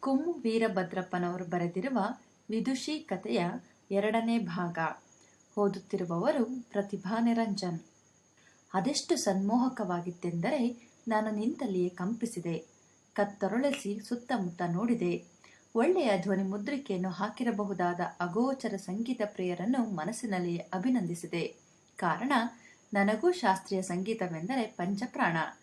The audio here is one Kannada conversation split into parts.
ಕೊಮ್ಮು ವೀರಭದ್ರಪ್ಪನವರು ಬರೆದಿರುವ ವಿದುಷಿ ಕಥೆಯ ಎರಡನೇ ಭಾಗ. ಓದುತ್ತಿರುವವರು ಪ್ರತಿಭಾ ನಿರಂಜನ್. ಅದೆಷ್ಟು ಸನ್ಮೋಹಕವಾಗಿತ್ತೆಂದರೆ ನಾನು ನಿಂತಲ್ಲಿಯೇ ಕಂಪಿಸಿದೆ. ಕತ್ತರೊಳಿಸಿ ಸುತ್ತಮುತ್ತ ನೋಡಿದೆ. ಒಳ್ಳೆಯ ಧ್ವನಿ ಮುದ್ರಿಕೆಯನ್ನು ಹಾಕಿರಬಹುದಾದ ಅಗೋಚರ ಸಂಗೀತ ಪ್ರಿಯರನ್ನು ಮನಸ್ಸಿನಲ್ಲಿಯೇ ಅಭಿನಂದಿಸಿದೆ. ಕಾರಣ, ನನಗೂ ಶಾಸ್ತ್ರೀಯ ಸಂಗೀತವೆಂದರೆ ಪಂಚಪ್ರಾಣ.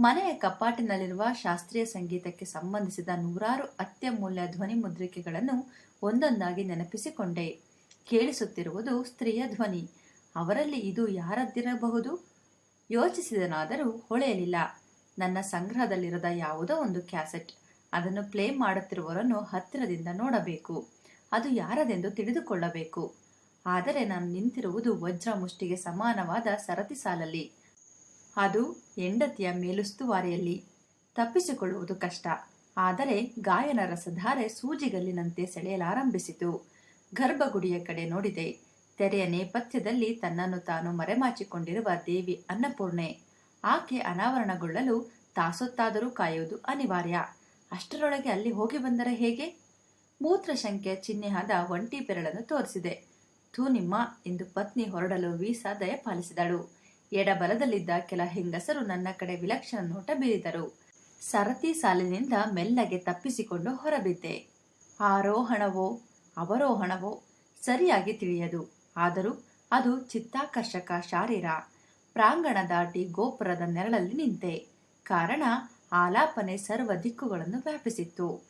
ಮನೆಯ ಕಪಾಟಿನಲ್ಲಿರುವ ಶಾಸ್ತ್ರೀಯ ಸಂಗೀತಕ್ಕೆ ಸಂಬಂಧಿಸಿದ ನೂರಾರು ಅತ್ಯಮೂಲ್ಯ ಧ್ವನಿ ಮುದ್ರಿಕೆಗಳನ್ನು ಒಂದೊಂದಾಗಿ ನೆನಪಿಸಿಕೊಂಡೆ. ಕೇಳಿಸುತ್ತಿರುವುದು ಸ್ತ್ರೀಯ ಧ್ವನಿ. ಅವರಲ್ಲಿ ಇದು ಯಾರದ್ದಿರಬಹುದು? ಯೋಚಿಸಿದನಾದರೂ ಹೊಳೆಯಲಿಲ್ಲ. ನನ್ನ ಸಂಗ್ರಹದಲ್ಲಿರದ ಯಾವುದೋ ಒಂದು ಕ್ಯಾಸೆಟ್. ಅದನ್ನು ಪ್ಲೇ ಮಾಡುತ್ತಿರುವವರನ್ನು ಹತ್ತಿರದಿಂದ ನೋಡಬೇಕು. ಅದು ಯಾರದೆಂದು ತಿಳಿದುಕೊಳ್ಳಬೇಕು. ಆದರೆ ನಾನು ನಿಂತಿರುವುದು ವಜ್ರ ಮುಷ್ಟಿಗೆ ಸಮಾನವಾದ ಸರತಿ ಸಾಲಲ್ಲಿ. ಅದು ಹೆಂಡತಿಯ ಮೇಲುಸ್ತುವಾರಿಯಲ್ಲಿ. ತಪ್ಪಿಸಿಕೊಳ್ಳುವುದು ಕಷ್ಟ. ಆದರೆ ಗಾಯನ ರಸಧಾರೆ ಸೂಜಿಗಲ್ಲಿನಂತೆ ಸೆಳೆಯಲಾರಂಭಿಸಿತು. ಗರ್ಭಗುಡಿಯ ಕಡೆ ನೋಡಿದೆ. ತೆರೆಯ ನೇಪಥ್ಯದಲ್ಲಿ ತನ್ನನ್ನು ತಾನು ಮರೆಮಾಚಿಕೊಂಡಿರುವ ದೇವಿ ಅನ್ನಪೂರ್ಣೆ. ಆಕೆ ಅನಾವರಣಗೊಳ್ಳಲು ತಾಸೊತ್ತಾದರೂ ಕಾಯುವುದು ಅನಿವಾರ್ಯ. ಅಷ್ಟರೊಳಗೆ ಅಲ್ಲಿ ಹೋಗಿ ಬಂದರೆ ಹೇಗೆ? ಮೂತ್ರಶಂಕೆಯ ಚಿಹ್ನೆಯಾದ ಒಂಟಿ ಬೆರಳನ್ನು ತೋರಿಸಿದೆ. ಥೂ ನಿಮ್ಮ ಎಂದು ಪತ್ನಿ ಹೊರಡಲು ವೀಸಾ ದಯಪಾಲಿಸಿದಳು. ಎಡಬಲದಲ್ಲಿದ್ದ ಕೆಲ ಹೆಂಗಸರು ನನ್ನ ಕಡೆ ವಿಲಕ್ಷಣ ನೋಟ ಬೀರಿದರು. ಸರತಿ ಸಾಲಿನಿಂದ ಮೆಲ್ಲಗೆ ತಪ್ಪಿಸಿಕೊಂಡು ಹೊರಬಿದ್ದೆ. ಆರೋಹಣವೋ, ಅವರೋಹಣವೋ ಸರಿಯಾಗಿ ತಿಳಿಯದು. ಆದರೂ ಅದು ಚಿತ್ತಾಕರ್ಷಕ ಶಾರೀರ. ಪ್ರಾಂಗಣ ದಾಟಿ ಗೋಪುರದ ನೆರಳಲ್ಲಿ ನಿಂತೆ. ಕಾರಣ ಆಲಾಪನೆ ಸರ್ವ ದಿಕ್ಕುಗಳನ್ನು ವ್ಯಾಪಿಸಿತ್ತು.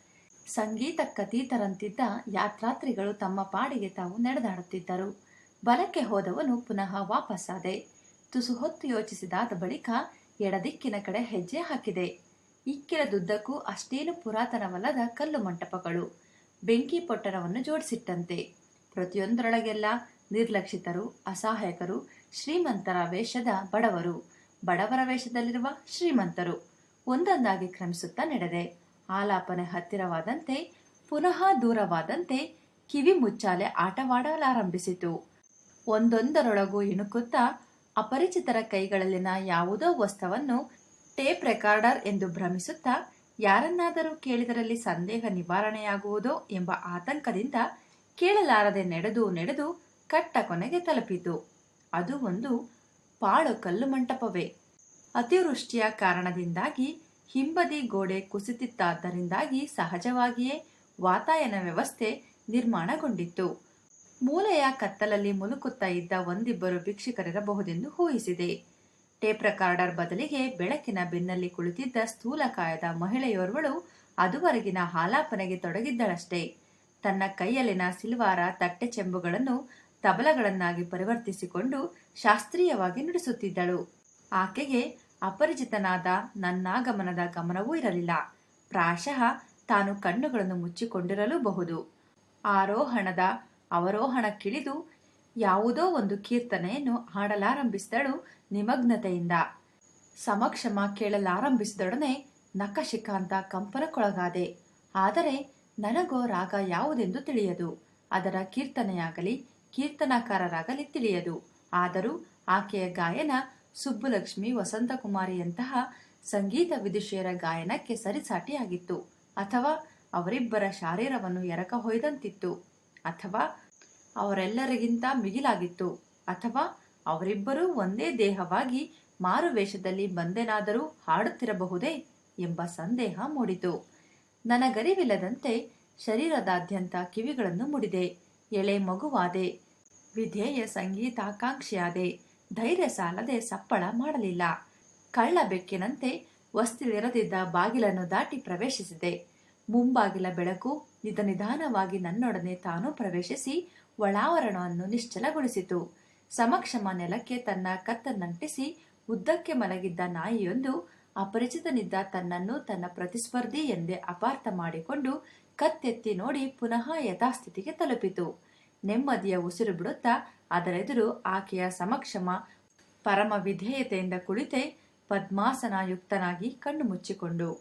ಸಂಗೀತಕ್ಕತೀತರಂತಿದ್ದ ಯಾತ್ರಾತ್ರಿಗಳು ತಮ್ಮ ಪಾಡಿಗೆ ತಾವು ನಡೆದಾಡುತ್ತಿದ್ದರು. ಬಲಕ್ಕೆ ಹೋದವನು ಪುನಃ ವಾಪಸ್ಸಾದೆ. ತುಸು ಹೊತ್ತು ಯೋಚಿಸಿದಾದ ಬಳಿಕ ಎಡದಿಕ್ಕಿನ ಕಡೆ ಹೆಜ್ಜೆ ಹಾಕಿದೆ. ಇಕ್ಕಿರದುದ್ದಕ್ಕೂ ಅಷ್ಟೇನು ಪುರಾತನವಲ್ಲದ ಕಲ್ಲು ಮಂಟಪಗಳು. ಬೆಂಕಿ ಪೊಟ್ಟಣವನ್ನು ಜೋಡಿಸಿಟ್ಟಂತೆ. ಪ್ರತಿಯೊಂದರೊಳಗೆಲ್ಲ ನಿರ್ಲಕ್ಷಿತರು, ಅಸಹಾಯಕರು, ಶ್ರೀಮಂತರ ವೇಷದ ಬಡವರು. ಬಡವರ ವೇಷದಲ್ಲಿರುವ ಶ್ರೀಮಂತರು. ಒಂದೊಂದಾಗಿ ಕ್ರಮಿಸುತ್ತಾ ನಡೆದೆ. ಆಲಾಪನೆ ಹತ್ತಿರವಾದಂತೆ, ಪುನಃ ದೂರವಾದಂತೆ ಕಿವಿ ಮುಚ್ಚಾಲೆ ಆಟವಾಡಲಾರಂಭಿಸಿತು. ಒಂದೊಂದರೊಳಗೂ ಇಣುಕುತ್ತಾ ಅಪರಿಚಿತರ ಕೈಗಳಲ್ಲಿನ ಯಾವುದೋ ವಸ್ತುವನ್ನು ಟೇಪ್ ರೆಕಾರ್ಡರ್ ಎಂದು ಭ್ರಮಿಸುತ್ತಾ ಯಾರನ್ನಾದರೂ ಕೇಳಿದರಲ್ಲಿ ಸಂದೇಹ ನಿವಾರಣೆಯಾಗುವುದೋ ಎಂಬ ಆತಂಕದಿಂದ ಕೇಳಲಾರದೆ ನಡೆದು ನಡೆದು ಕಟ್ಟ ಕೊನೆಗೆ ತಲುಪಿತು. ಅದು ಒಂದು ಪಾಳು ಕಲ್ಲು ಮಂಟಪವೇ. ಅತಿವೃಷ್ಟಿಯ ಕಾರಣದಿಂದಾಗಿ ಹಿಂಬದಿ ಗೋಡೆ ಕುಸಿತಿತ್ತಾದ್ದರಿಂದಾಗಿ ಸಹಜವಾಗಿಯೇ ವಾತಾಯನ ವ್ಯವಸ್ಥೆ ನಿರ್ಮಾಣಗೊಂಡಿತ್ತು. ಮೂಲೆಯ ಕತ್ತಲಲ್ಲಿ ಮುಲುಕುತ್ತಾ ಇದ್ದ ಒಂದಿಬ್ಬರು ಭಿಕ್ಷುಕರಿರಬಹುದೆಂದು ಊಹಿಸಿದೆ. ಟೇಪ್ ರೆಕಾರ್ಡರ್ ಬದಲಿಗೆ ಬೆಳಕಿನ ಬೆನ್ನಲ್ಲಿ ಕುಳಿತಿದ್ದ ಸ್ಥೂಲಕಾಯದ ಮಹಿಳೆಯೋರ್ವಳು ಅದುವರೆಗಿನ ಹಾಲಾಪನೆಗೆ ತೊಡಗಿದ್ದಳಷ್ಟೇ. ತನ್ನ ಕೈಯಲ್ಲಿನ ಸಿಲ್ವಾರ ತಟ್ಟೆ ಚೆಂಬುಗಳನ್ನು ತಬಲಗಳನ್ನಾಗಿ ಪರಿವರ್ತಿಸಿಕೊಂಡು ಶಾಸ್ತ್ರೀಯವಾಗಿ ನುಡಿಸುತ್ತಿದ್ದಳು. ಆಕೆಗೆ ಅಪರಿಚಿತನಾದ ನನ್ನಾಗಮನದ ಗಮನವೂ ಇರಲಿಲ್ಲ. ಪ್ರಾಯಶಃ ತಾನು ಕಣ್ಣುಗಳನ್ನು ಮುಚ್ಚಿಕೊಂಡಿರಲೂಬಹುದು. ಆರೋಹಣದ ಅವರೋಹಣಕ್ಕಿಳಿದು ಯಾವುದೋ ಒಂದು ಕೀರ್ತನೆಯನ್ನು ಹಾಡಲಾರಂಭಿಸಿದಳು ನಿಮಗ್ನತೆಯಿಂದ. ಸಮಕ್ಷಮ ಕೇಳಲಾರಂಭಿಸಿದೊಡನೆ ನಖಶಿಖಾಂತ ಕಂಪನಕ್ಕೊಳಗಾದೆ. ಆದರೆ ನನಗೋ ರಾಗ ಯಾವುದೆಂದು ತಿಳಿಯದು. ಅದರ ಕೀರ್ತನೆಯಾಗಲಿ, ಕೀರ್ತನಕಾರರಾಗಲಿ ತಿಳಿಯದು. ಆದರೂ ಆಕೆಯ ಗಾಯನ ಸುಬ್ಬುಲಕ್ಷ್ಮಿ ವಸಂತಕುಮಾರಿಯಂತಹ ಸಂಗೀತ ವಿದುಷಿಯರ ಗಾಯನಕ್ಕೆ ಸರಿಸಾಟಿಯಾಗಿತ್ತು. ಅಥವಾ ಅವರಿಬ್ಬರ ಶಾರೀರವನ್ನು ಎರಕ ಹೊಯ್ದಂತಿತ್ತು ಅಥವಾ ಅವರೆಲ್ಲರಿಗಿಂತ ಮಿಗಿಲಾಗಿತ್ತು, ಅಥವಾ ಅವರಿಬ್ಬರೂ ಒಂದೇ ದೇಹವಾಗಿ ಮಾರುವೇಷದಲ್ಲಿ ಬಂದೆನಾದರೂ ಹಾಡುತ್ತಿರಬಹುದೇ ಎಂಬ ಸಂದೇಹ ಮೂಡಿತು. ನನಗರಿವಿಲ್ಲದಂತೆ ಶರೀರದಾದ್ಯಂತ ಕಿವಿಗಳನ್ನು ಮುಡಿದೆ, ಎಳೆ ಮಗುವಾದೆ, ವಿಧೇಯ ಸಂಗೀತಾಕಾಂಕ್ಷಿಯಾದೆ, ಧೈರ್ಯ ಸಾಲದೆ ಸಪ್ಪಳ ಮಾಡಲಿಲ್ಲ. ಕಳ್ಳ ಬೆಕ್ಕಿನಂತೆ ವಸ್ತಿಲಿರದಿದ್ದ ಬಾಗಿಲನ್ನು ದಾಟಿ ಪ್ರವೇಶಿಸಿದೆ. ಮುಂಬಾಗಿಲ ಬೆಳಕು ನಿಧ ನಿಧಾನವಾಗಿ ನನ್ನೊಡನೆ ತಾನು ಪ್ರವೇಶಿಸಿ ಒಳಾವರಣವನ್ನು ನಿಶ್ಚಲಗೊಳಿಸಿತು. ಸಮಕ್ಷಮ ನೆಲಕ್ಕೆ ತನ್ನ ಕತ್ತನ್ನಂಟಿಸಿ ಉದ್ದಕ್ಕೆ ಮಲಗಿದ್ದ ನಾಯಿಯೊಂದು ಅಪರಿಚಿತನಿದ್ದ ತನ್ನನ್ನು ತನ್ನ ಪ್ರತಿಸ್ಪರ್ಧಿ ಎಂದೇ ಅಪಾರ್ಥ ಮಾಡಿಕೊಂಡು ಕತ್ತೆತ್ತಿ ನೋಡಿ ಪುನಃ ಯಥಾಸ್ಥಿತಿಗೆ ತಲುಪಿತು. ನೆಮ್ಮದಿಯ ಉಸಿರು ಬಿಡುತ್ತಾ ಅದರೆದುರು ಆಕೆಯ ಸಮಕ್ಷಮ ಪರಮ ವಿಧೇಯತೆಯಿಂದ ಕುಳಿತೆ ಪದ್ಮಾಸನಯುಕ್ತನಾಗಿ ಕಣ್ಣು ಮುಚ್ಚಿಕೊಂಡು.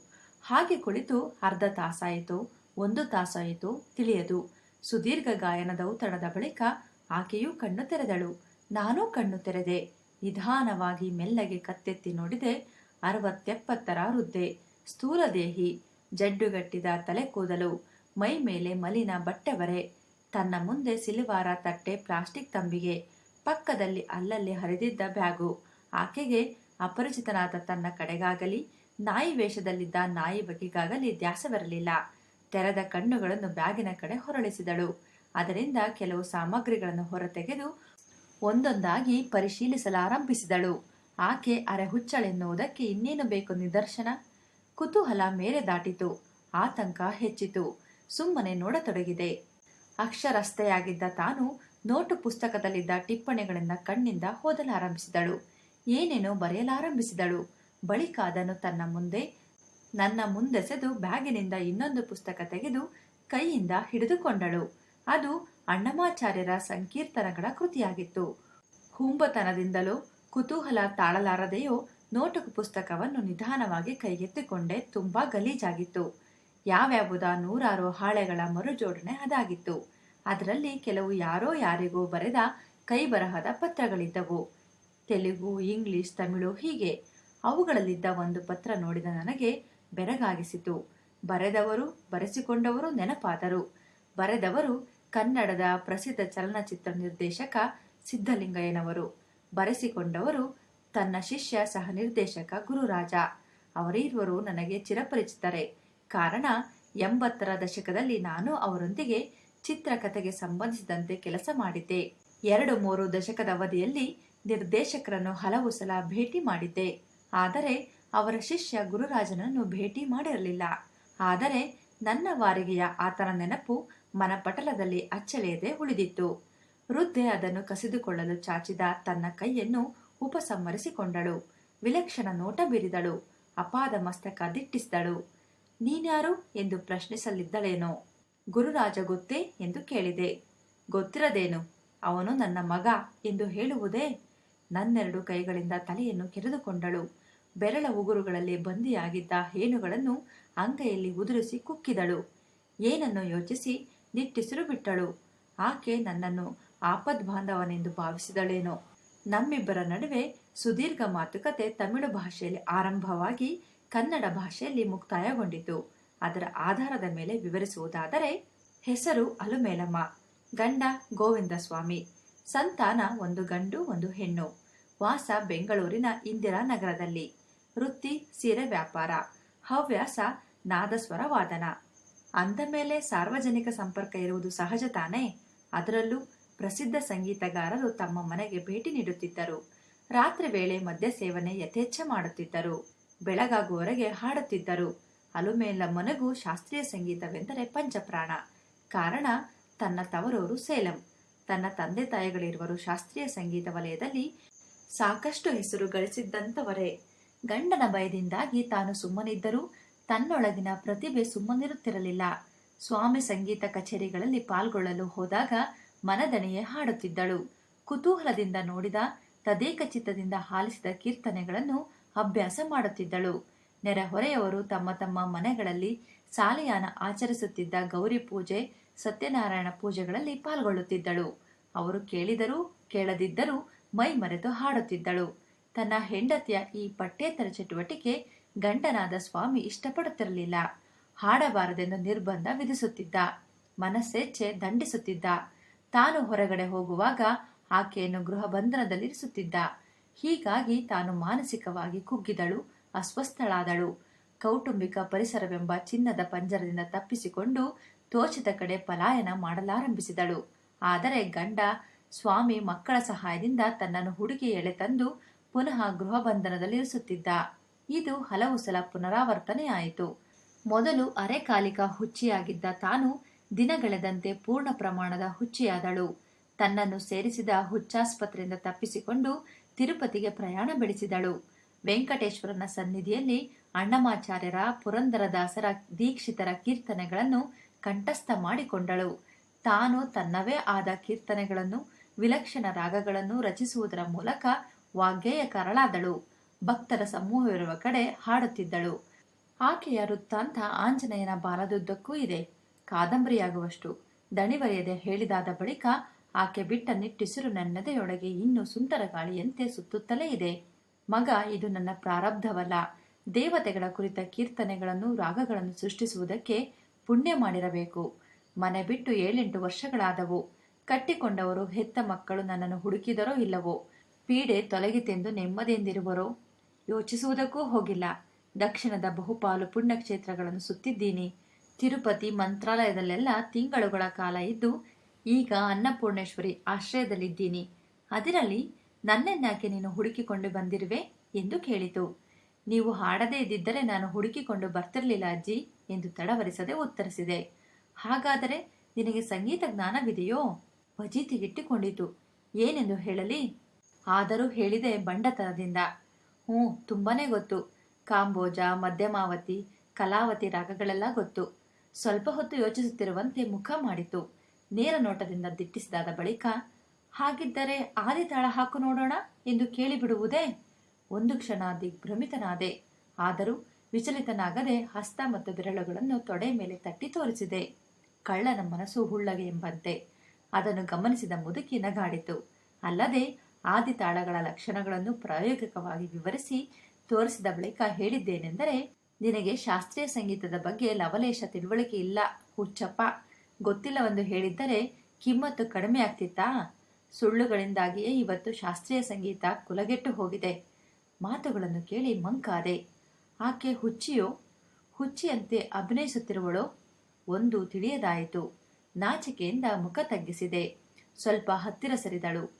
ಹಾಗೆ ಕುಳಿತು ಅರ್ಧ ತಾಸಾಯಿತು. ಒಂದು ತಾಸಾಯಿತು ತಿಳಿಯದು. ಸುದೀರ್ಘ ಗಾಯನದ ಉತ್ತಡದ ಬಳಿಕ ಆಕೆಯೂ ಕಣ್ಣು ತೆರೆದಳು. ನಾನೂ ಕಣ್ಣು ತೆರೆದೆ. ನಿಧಾನವಾಗಿ ಮೆಲ್ಲಗೆ ಕತ್ತೆತ್ತಿ ನೋಡಿದೆ ಅರವತ್ತೆಪ್ಪತ್ತರ ವೃದ್ಧೆ. ಸ್ಥೂಲದೇಹಿ ಜಡ್ಡುಗಟ್ಟಿದ ತಲೆ ಕೂದಲು. ಮೈ ಮೇಲೆ ಮಲಿನ ಬಟ್ಟೆವರೆ. ತನ್ನ ಮುಂದೆ ಸಿಲಿವಾರ ತಟ್ಟೆ ಪ್ಲಾಸ್ಟಿಕ್ ತಂಬಿಗೆ. ಪಕ್ಕದಲ್ಲಿ ಅಲ್ಲಲ್ಲಿ ಹರಿದಿದ್ದ ಬ್ಯಾಗು. ಆಕೆಗೆ ಅಪರಿಚಿತನಾದ ತನ್ನ ಕಡೆಗಾಗಲಿ, ನಾಯಿ ವೇಷದಲ್ಲಿದ್ದ ನಾಯಿ ಬಗೆಗಾಗಲಿ ಧ್ಯಾಸವಿರಲಿಲ್ಲ ತೆರೆದ ಕಣ್ಣುಗಳನ್ನು ಬ್ಯಾಗಿನ ಕಡೆ ಹೊರಳಿಸಿದಳು. ಅದರಿಂದ ಕೆಲವು ಸಾಮಗ್ರಿಗಳನ್ನು ಹೊರತೆಗೆದು ಒಂದೊಂದಾಗಿ ಪರಿಶೀಲಿಸಲಾರಂಭಿಸಿದಳು. ಆಕೆ ಅರೆ ಹುಚ್ಚಳೆನ್ನುವುದಕ್ಕೆ ಇನ್ನೇನು ಬೇಕು ನಿದರ್ಶನ? ಕುತೂಹಲ ಮೇಲೆ ದಾಟಿತು. ಆತಂಕ ಹೆಚ್ಚಿತು. ಸುಮ್ಮನೆ ನೋಡತೊಡಗಿದೆ. ಅಕ್ಷರಸ್ಥೆಯಾಗಿದ್ದ ತಾನು ನೋಟು ಪುಸ್ತಕದಲ್ಲಿದ್ದ ಟಿಪ್ಪಣಿಗಳಿಂದ ಕಣ್ಣಿಂದ ಓದಲಾರಂಭಿಸಿದಳು. ಏನೇನೋ ಬರೆಯಲಾರಂಭಿಸಿದಳು. ಬಳಿಕ ಅದನ್ನು ತನ್ನ ಮುಂದೆ ನನ್ನ ಮುಂದೆಸೆದು ಬ್ಯಾಗಿನಿಂದ ಇನ್ನೊಂದು ಪುಸ್ತಕ ತೆಗೆದು ಕೈಯಿಂದ ಹಿಡಿದುಕೊಂಡಳು. ಅದು ಅಣ್ಣಮಾಚಾರ್ಯರ ಸಂಕೀರ್ತನಗಳ ಕೃತಿಯಾಗಿತ್ತು. ಹುಂಬತನದಿಂದಲೋ ಕುತೂಹಲ ತಾಳಲಾರದೆಯೋ ನೋಟು ಪುಸ್ತಕವನ್ನು ನಿಧಾನವಾಗಿ ಕೈಗೆತ್ತಿಕೊಂಡೆ ತುಂಬಾ ಗಲೀಜಾಗಿತ್ತು. ಯಾವ್ಯಾವುದ ನೂರಾರು ಹಾಳೆಗಳ ಮರುಜೋಡಣೆ ಅದಾಗಿತ್ತು. ಅದರಲ್ಲಿ ಕೆಲವು ಯಾರೋ ಯಾರಿಗೋ ಬರೆದ ಕೈ ಬರಹದ ಪತ್ರಗಳಿದ್ದವು. ತೆಲುಗು, ಇಂಗ್ಲಿಷ್, ತಮಿಳು ಹೀಗೆ. ಅವುಗಳಲ್ಲಿದ್ದ ಒಂದು ಪತ್ರ ನೋಡಿದ ನನಗೆ ಬೆರಗಾಗಿಸಿತು. ಬರೆದವರು ಬರೆಸಿಕೊಂಡವರು ನೆನಪಾದರು. ಬರೆದವರು ಕನ್ನಡದ ಪ್ರಸಿದ್ಧ ಚಲನಚಿತ್ರ ನಿರ್ದೇಶಕ ಸಿದ್ಧಲಿಂಗಯ್ಯನವರು. ಬರೆಸಿಕೊಂಡವರು ತನ್ನ ಶಿಷ್ಯ ಸಹ ನಿರ್ದೇಶಕ ಗುರುರಾಜ. ಅವರಿರುವರು ನನಗೆ ಚಿರಪರಿಚಿತರೆ. ಕಾರಣ, ಎಂಬತ್ತರ ದಶಕದಲ್ಲಿ ನಾನು ಅವರೊಂದಿಗೆ ಚಿತ್ರಕಥೆಗೆ ಸಂಬಂಧಿಸಿದಂತೆ ಕೆಲಸ ಮಾಡಿದ್ದೆ. ಎರಡು ಮೂರು ದಶಕದ ಅವಧಿಯಲ್ಲಿ ನಿರ್ದೇಶಕರನ್ನು ಹಲವು ಸಲ ಭೇಟಿ ಮಾಡಿದ್ದೆ. ಆದರೆ ಅವರ ಶಿಷ್ಯ ಗುರುರಾಜನನ್ನು ಭೇಟಿ ಮಾಡಿರಲಿಲ್ಲ. ಆದರೆ ನನ್ನ ವಾರಿಗೆಯ ಆತನ ನೆನಪು ಮನಪಟಲದಲ್ಲಿ ಅಚ್ಚಳಿಯದೆ ಉಳಿದಿತ್ತು. ವೃದ್ಧೆ ಅದನ್ನು ಕಸಿದುಕೊಳ್ಳಲು ಚಾಚಿದ ತನ್ನ ಕೈಯನ್ನು ಉಪಸಂಹರಿಸಿಕೊಂಡಳು. ವಿಲಕ್ಷಣ ನೋಟ ಬೀರಿದಳು. ಅಪಾದ ಮಸ್ತಕ ದಿಟ್ಟಿಸಿದಳು. ನೀನ್ಯಾರು ಎಂದು ಪ್ರಶ್ನಿಸಲಿದ್ದಳೇನೋ? ಗುರುರಾಜ ಗೊತ್ತೇ ಎಂದು ಕೇಳಿದೆ. ಗೊತ್ತಿರದೇನು? ಅವನು ನನ್ನ ಮಗ ಎಂದು ಹೇಳುವುದೇ ನನ್ನೆರಡು ಕೈಗಳಿಂದ ತಲೆಯನ್ನು ಕೆರೆದುಕೊಂಡಳು. ಬೆರಳ ಉಗುರುಗಳಲ್ಲಿ ಬಂದಿಯಾಗಿದ್ದ ಹೇನುಗಳನ್ನು ಅಂಗೈಯಲ್ಲಿ ಉದುರಿಸಿ ಕುಕ್ಕಿದಳು. ಏನನ್ನು ಯೋಚಿಸಿ ನಿಟ್ಟಿಸಿರು ಬಿಟ್ಟಳು ಆಕೆ ನನ್ನನ್ನು ಆಪದ್ಬಾಂಧವನೆಂದು ಭಾವಿಸಿದಳೇನೋ. ನಮ್ಮಿಬ್ಬರ ನಡುವೆ ಸುದೀರ್ಘ ಮಾತುಕತೆ ತಮಿಳು ಭಾಷೆಯಲ್ಲಿ ಆರಂಭವಾಗಿ ಕನ್ನಡ ಭಾಷೆಯಲ್ಲಿ ಮುಕ್ತಾಯಗೊಂಡಿತು. ಅದರ ಆಧಾರದ ಮೇಲೆ ವಿವರಿಸುವುದಾದರೆ, ಹೆಸರು ಅಲುಮೇಲಮ್ಮ, ಗಂಡ ಗೋವಿಂದ ಸ್ವಾಮಿ ಸಂತಾನ ಒಂದು ಗಂಡು ಒಂದು ಹೆಣ್ಣು, ವಾಸ ಬೆಂಗಳೂರಿನ ಇಂದಿರಾನಗರದಲ್ಲಿ ವೃತ್ತಿ, ಸೀರೆ ವ್ಯಾಪಾರ, ಹವ್ಯಾಸ ನಾದಸ್ವರ ವಾದನ ಅಂದ ಮೇಲೆ ಸಾರ್ವಜನಿಕ ಸಂಪರ್ಕ ಇರುವುದು ಸಹಜ ತಾನೇ? ಅದರಲ್ಲೂ ಪ್ರಸಿದ್ಧ ಸಂಗೀತಗಾರರು ತಮ್ಮ ಮನೆಗೆ ಭೇಟಿ ನೀಡುತ್ತಿದ್ದರು. ರಾತ್ರಿ ವೇಳೆ ಮದ್ಯ ಸೇವನೆ ಯಥೇಚ್ಛ ಮಾಡುತ್ತಿದ್ದರು. ಬೆಳಗಾಗುವವರೆಗೆ ಹಾಡುತ್ತಿದ್ದರು. ಅಲುಮೇಲಮ್ಮನಿಗೂ ಶಾಸ್ತ್ರೀಯ ಸಂಗೀತವೆಂದರೆ ಪಂಚಪ್ರಾಣ. ಕಾರಣ, ತನ್ನ ತವರೂರು ಸೇಲಂ. ತನ್ನ ತಂದೆ ತಾಯಿಗಳಿರುವರು ಶಾಸ್ತ್ರೀಯ ಸಂಗೀತ ವಲಯದಲ್ಲಿ ಸಾಕಷ್ಟು ಹೆಸರು ಗಳಿಸಿದ್ದಂಥವರೇ ಗಂಡನ ಭಯದಿಂದಾಗಿ ತಾನು ಸುಮ್ಮನಿದ್ದರೂ ತನ್ನೊಳಗಿನ ಪ್ರತಿಭೆ ಸುಮ್ಮನಿರುತ್ತಿರಲಿಲ್ಲ. ಸ್ವಾಮಿ ಸಂಗೀತ ಕಚೇರಿಗಳಲ್ಲಿ ಪಾಲ್ಗೊಳ್ಳಲು ಹೋದಾಗ ಮನದನೆಯೇ ಹಾಡುತ್ತಿದ್ದಳು. ಕುತೂಹಲದಿಂದ ನೋಡಿದ, ತದೇಕ ಚಿತ್ತದಿಂದ ಆಲಿಸಿದ ಕೀರ್ತನೆಗಳನ್ನು ಅಭ್ಯಾಸ ಮಾಡುತ್ತಿದ್ದಳು. ನೆರೆಹೊರೆಯವರು ತಮ್ಮ ತಮ್ಮ ಮನೆಗಳಲ್ಲಿ ಸಾಲಿಯಾನ ಆಚರಿಸುತ್ತಿದ್ದ ಗೌರಿ ಪೂಜೆ, ಸತ್ಯನಾರಾಯಣ ಪೂಜೆಗಳಲ್ಲಿ ಪಾಲ್ಗೊಳ್ಳುತ್ತಿದ್ದಳು. ಅವರು ಕೇಳಿದರೂ, ಕೇಳದಿದ್ದರೂ ಮೈ ಮರೆತು ಹಾಡುತ್ತಿದ್ದಳು. ತನ್ನ ಹೆಂಡತಿಯ ಈ ಪಠ್ಯೇತರ ಚಟುವಟಿಕೆ ಗಂಡನಾದ ಸ್ವಾಮಿ ಇಷ್ಟಪಡುತ್ತಿರಲಿಲ್ಲ. ಹಾಡಬಾರದೆಂದು ನಿರ್ಬಂಧ ವಿಧಿಸುತ್ತಿದ್ದ. ಮನಸ್ಸೆಚ್ಚೆ ದಂಡಿಸುತ್ತಿದ್ದ. ತಾನು ಹೊರಗಡೆ ಹೋಗುವಾಗ ಆಕೆಯನ್ನು ಗೃಹ ಬಂಧನದಲ್ಲಿರಿಸುತ್ತಿದ್ದ ಹೀಗಾಗಿ ತಾನು ಮಾನಸಿಕವಾಗಿ ಕುಗ್ಗಿದಳು, ಅಸ್ವಸ್ಥಳಾದಳು. ಕೌಟುಂಬಿಕ ಪರಿಸರವೆಂಬ ಚಿನ್ನದ ಪಂಜರದಿಂದ ತಪ್ಪಿಸಿಕೊಂಡು ತೋಚಿದ ಕಡೆ ಪಲಾಯನ ಮಾಡಲಾರಂಭಿಸಿದಳು. ಆದರೆ ಗಂಡ ಸ್ವಾಮಿ ಮಕ್ಕಳ ಸಹಾಯದಿಂದ ತನ್ನನ್ನು ಹುಡುಗಿ ಎಳೆ ತಂದು ಪುನಃ ಗೃಹ ಬಂಧನದಲ್ಲಿರಿಸುತ್ತಿದ್ದ ಇದು ಹಲವು ಸಲ ಪುನರಾವರ್ತನೆಯಾಯಿತು. ಮೊದಲು ಅರೆಕಾಲಿಕ ಹುಚ್ಚಿಯಾಗಿದ್ದ ತಾನು ದಿನಗಳೆದಂತೆ ಪೂರ್ಣ ಪ್ರಮಾಣದ ಹುಚ್ಚಿಯಾದಳು. ತನ್ನನ್ನು ಸೇರಿಸಿದ ಹುಚ್ಚಾಸ್ಪತ್ರೆಯಿಂದ ತಪ್ಪಿಸಿಕೊಂಡು ತಿರುಪತಿಗೆ ಪ್ರಯಾಣ ಬೆಳೆಸಿದಳು. ವೆಂಕಟೇಶ್ವರನ ಸನ್ನಿಧಿಯಲ್ಲಿ ಅಣ್ಣಮಾಚಾರ್ಯರ ಪುರಂದರದಾಸರ ದೀಕ್ಷಿತರ ಕೀರ್ತನೆಗಳನ್ನು ಕಂಠಸ್ಥ ಮಾಡಿಕೊಂಡಳು. ತಾನು ತನ್ನವೇ ಆದ ಕೀರ್ತನೆಗಳನ್ನು, ವಿಲಕ್ಷಣ ರಾಗಗಳನ್ನು ರಚಿಸುವುದರ ಮೂಲಕ ವಾಗ್ಗೇಯಕಾರಳಾದಳು ಭಕ್ತರ ಸಮೂಹವಿರುವ ಕಡೆ ಹಾಡುತ್ತಿದ್ದಳು. ಆಕೆಯ ವೃತ್ತಾಂತ ಆಂಜನೇಯನ ಬಾಲದುದ್ದಕ್ಕೂ ಇದೆ. ಕಾದಂಬರಿಯಾಗುವಷ್ಟು ದಣಿವರಿಯದೆ ಹೇಳಿದಾದ ಬಳಿಕ ಆಕೆ ಬಿಟ್ಟ ನಿಟ್ಟಿಸಿರು ನನ್ನದೆಯೊಳಗೆ ಇನ್ನೂ ಸುಂದರ ಗಾಳಿಯಂತೆ ಸುತ್ತುತ್ತಲೇ ಇದೆ. ಮಗ, ಇದು ನನ್ನ ಪ್ರಾರಬ್ಧವಲ್ಲ. ದೇವತೆಗಳ ಕುರಿತ ಕೀರ್ತನೆಗಳನ್ನು, ರಾಗಗಳನ್ನು ಸೃಷ್ಟಿಸುವುದಕ್ಕೆ ಪುಣ್ಯ ಮಾಡಿರಬೇಕು. ಮನೆ ಬಿಟ್ಟು ಏಳೆಂಟು ವರ್ಷಗಳಾದವು. ಕಟ್ಟಿಕೊಂಡವರು ಹೆತ್ತ ಮಕ್ಕಳು ನನ್ನನ್ನು ಹುಡುಕಿದರೋ ಇಲ್ಲವೋ? ಪೀಡೆ ತೊಲಗಿತೆಂದು ನೆಮ್ಮದಿಯಿಂದಿರುವರು? ಯೋಚಿಸುವುದಕ್ಕೂ ಹೋಗಿಲ್ಲ. ದಕ್ಷಿಣದ ಬಹುಪಾಲು ಪುಣ್ಯಕ್ಷೇತ್ರಗಳನ್ನು ಸುತ್ತಿದ್ದೀನಿ. ತಿರುಪತಿ ಮಂತ್ರಾಲಯದಲ್ಲೆಲ್ಲ ತಿಂಗಳುಗಳ ಕಾಲ ಇದ್ದು, ಈಗ ಅನ್ನಪೂರ್ಣೇಶ್ವರಿ ಆಶ್ರಯದಲ್ಲಿದ್ದೀನಿ. ಅದರಲ್ಲಿ ನನ್ನನ್ನಾಕೆ ನೀನು ಹುಡುಕಿಕೊಂಡು ಬಂದಿರುವೆ ಎಂದು ಕೇಳಿತು. ನೀವು ಹಾಡದೇ ಇದ್ದಿದ್ದರೆ ನಾನು ಹುಡುಕಿಕೊಂಡು ಬರ್ತಿರಲಿಲ್ಲ ಅಜ್ಜಿ ಎಂದು ತಡವರಿಸದೆ ಉತ್ತರಿಸಿದೆ. ಹಾಗಾದರೆ ನಿನಗೆ ಸಂಗೀತ ಜ್ಞಾನವಿದೆಯೋ? ವಜೀತಿಗಿಟ್ಟುಕೊಂಡಿತು ಏನೆಂದು ಹೇಳಲಿ? ಆದರೂ ಹೇಳಿದೆ ಬಂಡತನದಿಂದ. ಹ್ಞೂ, ತುಂಬಾನೇ ಗೊತ್ತು. ಕಾಂಬೋಜ, ಮಧ್ಯಮಾವತಿ, ಕಲಾವತಿ ರಾಗಗಳೆಲ್ಲ ಗೊತ್ತು. ಸ್ವಲ್ಪ ಹೊತ್ತು ಯೋಚಿಸುತ್ತಿರುವಂತೆ ಮುಖ ಮಾಡಿತು. ನೇರ ನೋಟದಿಂದ ದಿಟ್ಟಿಸಿದಾದ ಬಳಿಕ, ಹಾಗಿದ್ದರೆ ಆದಿತಾಳ ಹಾಕು ನೋಡೋಣ ಎಂದು ಕೇಳಿಬಿಡುವುದೇ? ಒಂದು ಕ್ಷಣ ದಿಗ್ಭ್ರಮಿತನಾದೆ. ಆದರೂ ವಿಚಲಿತನಾಗದೆ ಹಸ್ತ ಮತ್ತು ಬೆರಳುಗಳನ್ನು ತೊಡೆ ಮೇಲೆ ತಟ್ಟಿ ತೋರಿಸಿದೆ. ಕಳ್ಳನ ಮನಸ್ಸು ಹುಳ್ಳಗೆ ಎಂಬಂತೆ. ಅದನ್ನು ಗಮನಿಸಿದ ಮುದುಕಿ ನಗಾಡಿತು. ಅಲ್ಲದೆ ಆದಿತಾಳಗಳ ಲಕ್ಷಣಗಳನ್ನು ಪ್ರಾಯೋಗಿಕವಾಗಿ ವಿವರಿಸಿ ತೋರಿಸಿದ ಬಳಿಕ ಹೇಳಿದ್ದೇನೆಂದರೆ, ನಿನಗೆ ಶಾಸ್ತ್ರೀಯ ಸಂಗೀತದ ಬಗ್ಗೆ ಲವಲೇಶ ತಿಳುವಳಿಕೆ ಇಲ್ಲ, ಹುಚ್ಚಪ್ಪ. ಗೊತ್ತಿಲ್ಲವೆಂದು ಹೇಳಿದ್ದರೆ ಕಿಮ್ಮತ್ತು ಕಡಿಮೆ ಆಗ್ತಿತ್ತಾ? ಸುಳ್ಳುಗಳಿಂದಾಗಿಯೇ ಇವತ್ತು ಶಾಸ್ತ್ರೀಯ ಸಂಗೀತ ಕುಲಗೆಟ್ಟು ಹೋಗಿದೆ. ಮಾತುಗಳನ್ನು ಕೇಳಿ ಮಂಕಾದೆ. ಆಕೆ ಹುಚ್ಚಿಯೋ? ಹುಚ್ಚಿಯಂತೆ ಅಭಿನಯಿಸುತ್ತಿರುವಳು? ಒಂದು ತಿಳಿಯದಾಯಿತು. ನಾಚಿಕೆಯಿಂದ ಮುಖ ತಗ್ಗಿಸಿದೆ. ಸ್ವಲ್ಪ ಹತ್ತಿರ ಸರಿದಳು.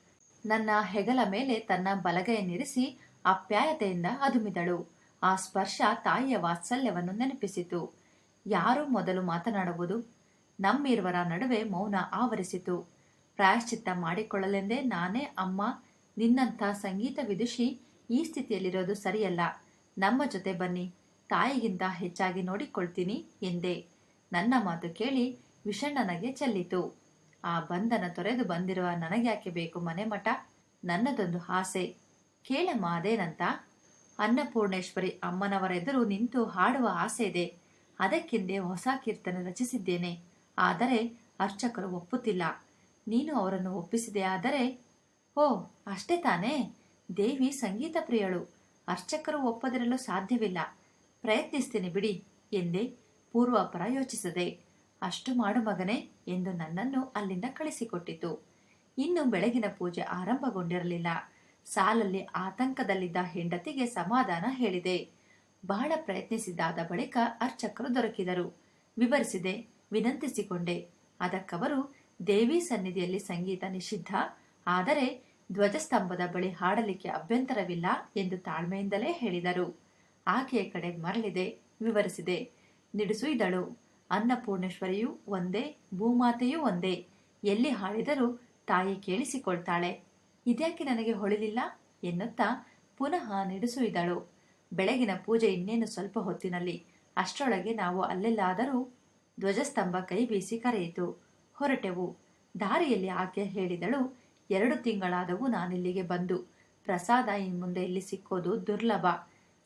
ನನ್ನ ಹೆಗಲ ಮೇಲೆ ತನ್ನ ಬಲಗೈಯನ್ನಿರಿಸಿ ಆಪ್ಯಾಯತೆಯಿಂದ ಅದುಮಿದಳು. ಆ ಸ್ಪರ್ಶ ತಾಯಿಯ ವಾತ್ಸಲ್ಯವನ್ನು ನೆನಪಿಸಿತು. ಯಾರು ಮೊದಲು ಮಾತನಾಡುವುದು? ನಮ್ಮಿರುವರ ನಡುವೆ ಮೌನ ಆವರಿಸಿತು. ಪ್ರಾಯಶ್ಚಿತ್ತ ಮಾಡಿಕೊಳ್ಳಲೆಂದೇ ನಾನೇ ಅಮ್ಮ, ನಿನ್ನಂಥ ಸಂಗೀತ ವಿದುಷಿ ಈ ಸ್ಥಿತಿಯಲ್ಲಿರೋದು ಸರಿಯಲ್ಲ. ನಮ್ಮ ಜೊತೆ ಬನ್ನಿ, ತಾಯಿಗಿಂತ ಹೆಚ್ಚಾಗಿ ನೋಡಿಕೊಳ್ತೀನಿ ಎಂದೆ. ನನ್ನ ಮಾತು ಕೇಳಿ ವಿಷಣ್ಣನಗೆ ಚೆಲ್ಲಿತು. ಆ ಬಂಧನ ತೊರೆದು ಬಂದಿರುವ ನನಗ್ಯಾಕೆ ಬೇಕು ಮನೆ ಮಠ ನನ್ನದೊಂದು ಆಸೆ. ಕೇಳ ಮಾದೇನಂತ. ಅನ್ನಪೂರ್ಣೇಶ್ವರಿ ಅಮ್ಮನವರ ಎದುರು ನಿಂತು ಹಾಡುವ ಆಸೆ ಇದೆ. ಅದಕ್ಕೆಂದೇ ಹೊಸ ಕೀರ್ತನೆ ರಚಿಸಿದ್ದೇನೆ. ಆದರೆ ಅರ್ಚಕರು ಒಪ್ಪುತ್ತಿಲ್ಲ. ನೀನು ಅವರನ್ನು ಒಪ್ಪಿಸಿದೆ ಆದರೆ? ಓ, ಅಷ್ಟೇ ತಾನೇ. ದೇವಿ ಸಂಗೀತ ಪ್ರಿಯಳು. ಅರ್ಚಕರು ಒಪ್ಪದಿರಲು ಸಾಧ್ಯವಿಲ್ಲ. ಪ್ರಯತ್ನಿಸ್ತೀನಿ ಬಿಡಿ ಎಂದೇ ಪೂರ್ವಾಪರ ಯೋಚಿಸದೆ ಅಷ್ಟು ಮಾಡು ಮಗನೇ ಎಂದು ನನ್ನನ್ನು ಅಲ್ಲಿಂದ ಕಳಿಸಿಕೊಟ್ಟಿತು. ಇನ್ನು ಬೆಳಗಿನ ಪೂಜೆ ಆರಂಭಗೊಂಡಿರಲಿಲ್ಲ. ಸಾಲಲ್ಲಿ ಆತಂಕದಲ್ಲಿದ್ದ ಹೆಂಡತಿಗೆ ಸಮಾಧಾನ ಹೇಳಿದೆ. ಬಹಳ ಪ್ರಯತ್ನಿಸಿದಾದ ಬಳಿಕ ಅರ್ಚಕರು ದೊರಕಿದರು. ವಿವರಿಸಿದೆ, ವಿನಂತಿಸಿಕೊಂಡೆ. ಅದಕ್ಕವರು ದೇವಿ ಸನ್ನಿಧಿಯಲ್ಲಿ ಸಂಗೀತ ನಿಷಿದ್ಧ, ಆದರೆ ಧ್ವಜಸ್ತಂಭದ ಬಳಿ ಹಾಡಲಿಕ್ಕೆ ಅಭ್ಯಂತರವಿಲ್ಲ ಎಂದು ತಾಳ್ಮೆಯಿಂದಲೇ ಹೇಳಿದರು. ಆಕೆಯ ಕಡೆ ಮರಳಿದೆ, ವಿವರಿಸಿದೆ. ನಿಡಿಸುಯಿದಳು ಅನ್ನಪೂರ್ಣೇಶ್ವರಿಯೂ ಒಂದೇ, ಭೂಮಾತೆಯೂ ಒಂದೇ. ಎಲ್ಲಿ ಹಾಡಿದರೂ ತಾಯಿ ಕೇಳಿಸಿಕೊಳ್ತಾಳೆ. ಇದ್ಯಾಕೆ ನನಗೆ ಹೊಳಿಲಿಲ್ಲ? ಎನ್ನುತ್ತಾ ಪುನಃ ನಿಡಿಸುಯಿದಳು ಬೆಳಗಿನ ಪೂಜೆ ಇನ್ನೇನು ಸ್ವಲ್ಪ ಹೊತ್ತಿನಲ್ಲಿ. ಅಷ್ಟರೊಳಗೆ ನಾವು ಅಲ್ಲೆಲ್ಲಾದರೂ ಧ್ವಜಸ್ತಂಭ ಕೈ ಬೀಸಿ ಕರೆಯಿತು. ಹೊರಟೆವು. ದಾರಿಯಲ್ಲಿ ಆಕೆ ಹೇಳಿದಳು, ಎರಡು ತಿಂಗಳಾದವು ನಾನಿಲ್ಲಿಗೆ ಬಂದು. ಪ್ರಸಾದ ಇನ್ ಮುಂದೆ ಇಲ್ಲಿ ಸಿಕ್ಕೋದು ದುರ್ಲಭ.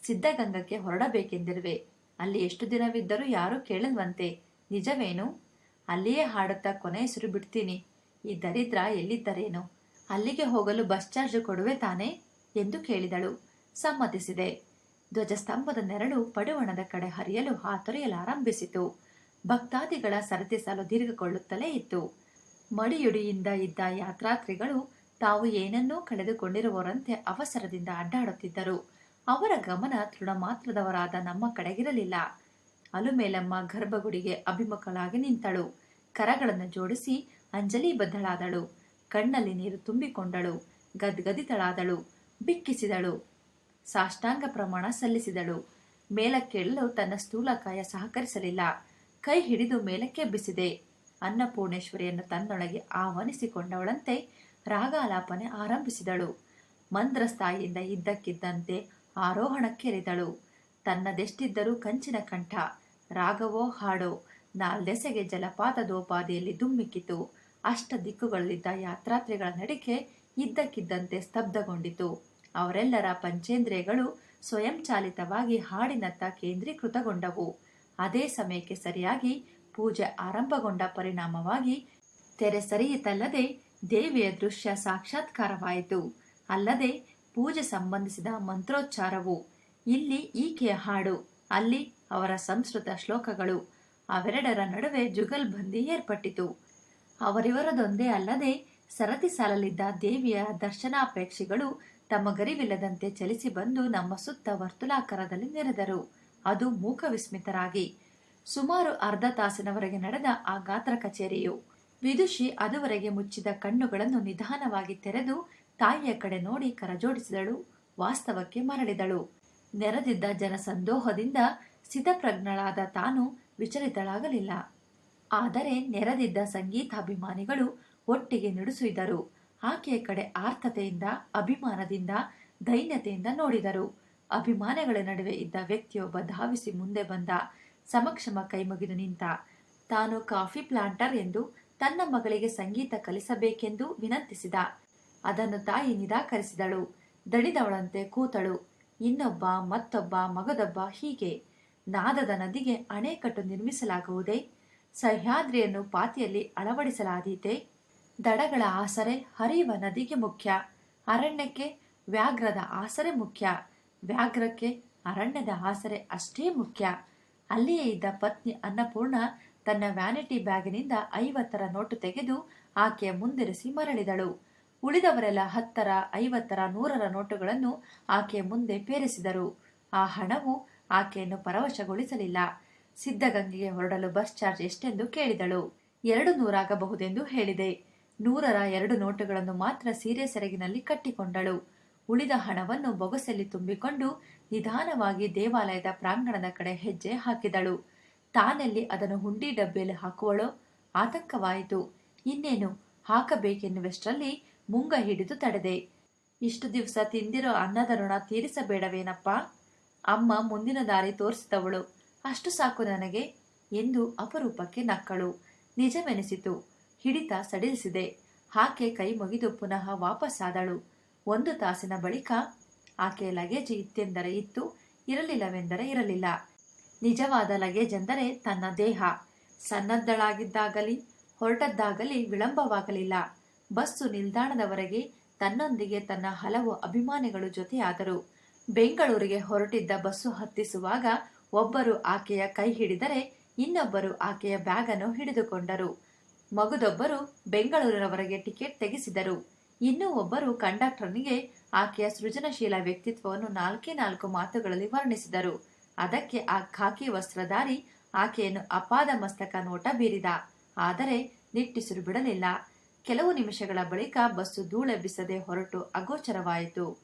ಸಿದ್ಧಗಂಗಕ್ಕೆ ಹೊರಡಬೇಕೆಂದಿರುವೆ. ಅಲ್ಲಿ ಎಷ್ಟು ದಿನವಿದ್ದರೂ ಯಾರೂ ಕೇಳಲ್ವಂತೆ. ನಿಜವೇನು? ಅಲ್ಲಿಯೇ ಹಾಡುತ್ತಾ ಹೆಸರು ಬಿಡ್ತೀನಿ. ಈ ದರಿದ್ರ ಎಲ್ಲಿದ್ದರೇನು? ಅಲ್ಲಿಗೆ ಹೋಗಲು ಬಸ್ ಚಾರ್ಜ್ ಕೊಡುವೆ ತಾನೇ? ಎಂದು ಕೇಳಿದಳು. ಸಮ್ಮತಿಸಿದೆ. ಧ್ವಜಸ್ತಂಭದ ನೆರಳು ಪಡುವಣದ ಕಡೆ ಹರಿಯಲು ಹಾತೊರೆಯಲಾರಂಭಿಸಿತು ಭಕ್ತಾದಿಗಳ ಸರತಿ ಸಾಲು ದೀರ್ಘಕೊಳ್ಳುತ್ತಲೇ ಇತ್ತು. ಮಡಿಯುಡಿಯಿಂದ ಇದ್ದ ಯಾತ್ರಾತ್ರಿಗಳು ತಾವು ಏನನ್ನೂ ಕಳೆದುಕೊಂಡಿರುವವರಂತೆ ಅವಸರದಿಂದ ಅಡ್ಡಾಡುತ್ತಿದ್ದರು. ಅವರ ಗಮನ ತೃಣಮಾತ್ರದವರಾದ ನಮ್ಮ ಕಡೆಗಿರಲಿಲ್ಲ. ಅಲುಮೇಲಮ್ಮ ಗರ್ಭಗುಡಿಗೆ ಅಭಿಮುಖಳಾಗಿ ನಿಂತಳು. ಕರಗಳನ್ನು ಜೋಡಿಸಿ ಅಂಜಲಿ ಬದ್ಧಳಾದಳು. ಕಣ್ಣಲ್ಲಿ ನೀರು ತುಂಬಿಕೊಂಡಳು. ಗದ್ಗದಿತಳಾದಳು. ಬಿಕ್ಕಿಸಿದಳು. ಸಾಷ್ಟಾಂಗ ಪ್ರಮಾಣ ಸಲ್ಲಿಸಿದಳು. ಮೇಲಕ್ಕೇಳಲು ತನ್ನ ಸ್ಥೂಲಕಾಯ ಸಹಕರಿಸಲಿಲ್ಲ. ಕೈ ಹಿಡಿದು ಮೇಲಕ್ಕೆ ಬಿಸಿದೆ ಅನ್ನಪೂರ್ಣೇಶ್ವರಿಯನ್ನು ತನ್ನೊಳಗೆ ಆಹ್ವಾನಿಸಿಕೊಂಡವಳಂತೆ ರಾಗಾಲಾಪನೆ ಆರಂಭಿಸಿದಳು. ಮಂದ್ರಸ್ಥಾಯಿಯಿಂದ ಇದ್ದಕ್ಕಿದ್ದಂತೆ ಆರೋಹಣಕ್ಕೆರೆದಳು ತನ್ನದೆಷ್ಟಿದ್ದರೂ ಕಂಚಿನ ಕಂಠ. ರಾಗವೋ ಹಾಡೋ ನಾಲ್ದೆಸೆಗೆ ಜಲಪಾತದೋಪಾದಿಯಲ್ಲಿ ದುಮ್ಮಿಕ್ಕಿತು. ಅಷ್ಟ ದಿಕ್ಕುಗಳಲ್ಲಿದ್ದ ಯಾತ್ರಾತ್ರಿಗಳ ನಡಿಕೆ ಇದ್ದಕ್ಕಿದ್ದಂತೆ ಸ್ತಬ್ಧಗೊಂಡಿತು. ಅವರೆಲ್ಲರ ಪಂಚೇಂದ್ರಿಯಗಳು ಸ್ವಯಂಚಾಲಿತವಾಗಿ ಹಾಡಿನತ್ತ ಕೇಂದ್ರೀಕೃತಗೊಂಡವು. ಅದೇ ಸಮಯಕ್ಕೆ ಸರಿಯಾಗಿ ಪೂಜೆ ಆರಂಭಗೊಂಡ ಪರಿಣಾಮವಾಗಿ ತೆರೆ ಸರಿಯಿತಲ್ಲದೆ ದೇವಿಯ ದೃಶ್ಯ ಸಾಕ್ಷಾತ್ಕಾರವಾಯಿತು. ಅಲ್ಲದೆ ಪೂಜೆ ಸಂಬಂಧಿಸಿದ ಮಂತ್ರೋಚ್ಚಾರವು ಇಲ್ಲಿ ಈಕೆಯ ಹಾಡು, ಅಲ್ಲಿ ಅವರ ಸಂಸ್ಕೃತ ಶ್ಲೋಕಗಳು. ಅವೆರಡರ ನಡುವೆ ಜುಗಲ್ಬಂದಿ ಏರ್ಪಟ್ಟಿತು. ಅವರಿವರದೊಂದೇ ಅಲ್ಲದೆ ಸರತಿ ಸಾಲಲಿದ್ದ ದೇವಿಯ ದರ್ಶನಾಪೇಕ್ಷಿಗಳು ತಮ್ಮ ಗರಿವಿಲ್ಲದಂತೆ ಚಲಿಸಿ ಬಂದು ನಮ್ಮ ಸುತ್ತ ವರ್ತುಲಾಕಾರದಲ್ಲಿ ನೆರೆದರು. ಅದು ಮೂಕ ವಿಸ್ಮಿತರಾಗಿ ಸುಮಾರು ಅರ್ಧ ತಾಸಿನವರೆಗೆ ನಡೆದ ಆ ಗಾತ್ರ ಕಚೇರಿಯು. ವಿದುಷಿ ಅದುವರೆಗೆ ಮುಚ್ಚಿದ ಕಣ್ಣುಗಳನ್ನು ನಿಧಾನವಾಗಿ ತೆರೆದು ತಾಯಿಯ ಕಡೆ ನೋಡಿ ಕರಜೋಡಿಸಿದಳು, ವಾಸ್ತವಕ್ಕೆ ಮರಳಿದಳು. ನೆರೆದಿದ್ದ ಜನಸಂದೋಹದಿಂದ ಸಿದ್ಧಪ್ರಜ್ಞಳಾದ ತಾನು ವಿಚಲಿತಳಾಗಲಿಲ್ಲ. ಆದರೆ ನೆರೆದಿದ್ದ ಸಂಗೀತಾಭಿಮಾನಿಗಳು ಒಟ್ಟಿಗೆ ನುಡಿಸಿದರು ಆಕೆಯ ಕಡೆ ಆರ್ಥತೆಯಿಂದ, ಅಭಿಮಾನದಿಂದ, ದೈನ್ಯತೆಯಿಂದ ನೋಡಿದರು. ಅಭಿಮಾನಗಳ ನಡುವೆ ಇದ್ದ ವ್ಯಕ್ತಿಯೊಬ್ಬ ಧಾವಿಸಿ ಮುಂದೆ ಬಂದ, ಸಮಕ್ಷಮ ಕೈಮುಗಿದು ನಿಂತ, ತಾನು ಕಾಫಿ ಪ್ಲಾಂಟರ್ ಎಂದು ತನ್ನ ಮಗಳಿಗೆ ಸಂಗೀತ ಕಲಿಸಬೇಕೆಂದು ವಿನಂತಿಸಿದ. ಅದನ್ನು ತಾಯಿ ನಿರಾಕರಿಸಿದಳು. ದಣಿದವಳಂತೆ ಕೂತಳು. ಇನ್ನೊಬ್ಬ, ಮತ್ತೊಬ್ಬ, ಮಗದೊಬ್ಬ ಹೀಗೆ. ನಾದದ ನದಿಗೆ ಅಣೆಕಟ್ಟು ನಿರ್ಮಿಸಲಾಗುವುದೇ? ಸಹ್ಯಾದ್ರಿಯನ್ನು ಪಾತಿಯಲ್ಲಿ ಅಳವಡಿಸಲಾದೀತೆ? ದಡಗಳ ಆಸರೆ ಹರಿಯುವ ನದಿಗೆ ಮುಖ್ಯ. ಅರಣ್ಯಕ್ಕೆ ವ್ಯಾಘ್ರದ ಆಸರೆ ಮುಖ್ಯ. ವ್ಯಾಘ್ರಕ್ಕೆ ಅರಣ್ಯದ ಆಸರೆ ಅಷ್ಟೇ ಮುಖ್ಯ. ಅಲ್ಲಿಯೇ ಇದ್ದ ಪತ್ನಿ ಅನ್ನಪೂರ್ಣ ತನ್ನ ವ್ಯಾನಿಟಿ ಬ್ಯಾಗಿನಿಂದ ಐವತ್ತರ ನೋಟು ತೆಗೆದು ಆಕೆಯ ಮುಂದಿರಿಸಿ ಮರಳಿದಳು. ಉಳಿದವರೆಲ್ಲ ಹತ್ತರ, ಐವತ್ತರ, ನೂರರ ನೋಟುಗಳನ್ನು ಆಕೆಯ ಮುಂದೆ ಪೇರಿಸಿದರು. ಆ ಹಣವು ಆಕೆಯನ್ನು ಪರವಶಗೊಳಿಸಲಿಲ್ಲ. ಸಿದ್ಧಗಂಗೆಗೆ ಹೊರಡಲು ಬಸ್ ಚಾರ್ಜ್ ಎಷ್ಟೆಂದು ಕೇಳಿದಳು. ಎರಡು ನೂರಾಗಬಹುದೆಂದು ಹೇಳಿದೆ. ನೂರರ ಎರಡು ನೋಟುಗಳನ್ನು ಮಾತ್ರ ಸೀರೆ ಸೆರಗಿನಲ್ಲಿ ಕಟ್ಟಿಕೊಂಡಳು. ಉಳಿದ ಹಣವನ್ನು ಬೊಗಸೆಯಲ್ಲಿ ತುಂಬಿಕೊಂಡು ನಿಧಾನವಾಗಿ ದೇವಾಲಯದ ಪ್ರಾಂಗಣದ ಕಡೆ ಹೆಜ್ಜೆ ಹಾಕಿದಳು. ತಾನೆಲ್ಲಿ ಅದನ್ನು ಹುಂಡಿ ಡಬ್ಬಿಯಲ್ಲಿ ಹಾಕುವಳೋ? ಆತಂಕವಾಯಿತು. ಇನ್ನೇನು? ಹಾಕಬೇಕೆನ್ನುವಷ್ಟರಲ್ಲಿ ಮುಂಗ ಹಿಡಿದು ತಡೆದೆ. ಇಷ್ಟು ದಿವಸ ತಿಂದಿರೋ ಅನ್ನದ ಋಣ ತೀರಿಸಬೇಡವೇನಪ್ಪ? ಅಮ್ಮ ಮುಂದಿನ ದಾರಿ ತೋರಿಸಿದವಳು. ಅಷ್ಟು ಸಾಕು ನನಗೆ ಎಂದು ಅಪರೂಪಕ್ಕೆ ನಕ್ಕಳು. ನಿಜವೆನಿಸಿತು. ಹಿಡಿತ ಸಡಿಲಿಸಿದೆ. ಆಕೆ ಕೈ ಮುಗಿದು ಪುನಃ ವಾಪಸ್ಸಾದಳು ಒಂದು ತಾಸಿನ ಬಳಿಕ ಆಕೆಯ ಲಗೇಜ್ ಇತ್ತೆಂದರೆ ಇತ್ತು, ಇರಲಿಲ್ಲವೆಂದರೆ ಇರಲಿಲ್ಲ. ನಿಜವಾದ ಲಗೇಜ್ ಎಂದರೆ ತನ್ನ ದೇಹ. ಸನ್ನದ್ದಳಾಗಿದ್ದಾಗಲಿ ಹೊರಟದ್ದಾಗಲಿ ವಿಳಂಬವಾಗಲಿಲ್ಲ. ಬಸ್ಸು ನಿಲ್ದಾಣದವರೆಗೆ ತನ್ನೊಂದಿಗೆ ತನ್ನ ಹಲವು ಅಭಿಮಾನಿಗಳು ಜೊತೆಯಾದರು. ಬೆಂಗಳೂರಿಗೆ ಹೊರಟಿದ್ದ ಬಸ್ಸು ಹತ್ತಿಸುವಾಗ ಒಬ್ಬರು ಆಕೆಯ ಕೈ ಹಿಡಿದರೆ ಇನ್ನೊಬ್ಬರು ಆಕೆಯ ಬ್ಯಾಗನ್ನು ಹಿಡಿದುಕೊಂಡರು. ಮಗುದೊಬ್ಬರು ಬೆಂಗಳೂರಿನವರೆಗೆ ಟಿಕೆಟ್ ತೆಗೆಸಿದರು. ಇನ್ನೂ ಒಬ್ಬರು ಕಂಡಕ್ಟರ್ನಿಗೆ ಆಕೆಯ ಸೃಜನಶೀಲ ವ್ಯಕ್ತಿತ್ವವನ್ನು ನಾಲ್ಕೇ ನಾಲ್ಕು ಮಾತುಗಳಲ್ಲಿ ವರ್ಣಿಸಿದರು. ಅದಕ್ಕೆ ಆ ಖಾಕಿ ವಸ್ತ್ರಧಾರಿ ಆಕೆಯನ್ನು ಅಪಾದ ಮಸ್ತಕ ನೋಟ ಬೀರಿದ. ಆದರೆ ನಿಟ್ಟಿಸಿರು ಬಿಡಲಿಲ್ಲ. ಕೆಲವು ನಿಮಿಷಗಳ ಬಳಿಕ ಬಸ್ಸು ಧೂಳೆಬ್ಬಿಸದೆ ಹೊರಟು ಅಗೋಚರವಾಯಿತು.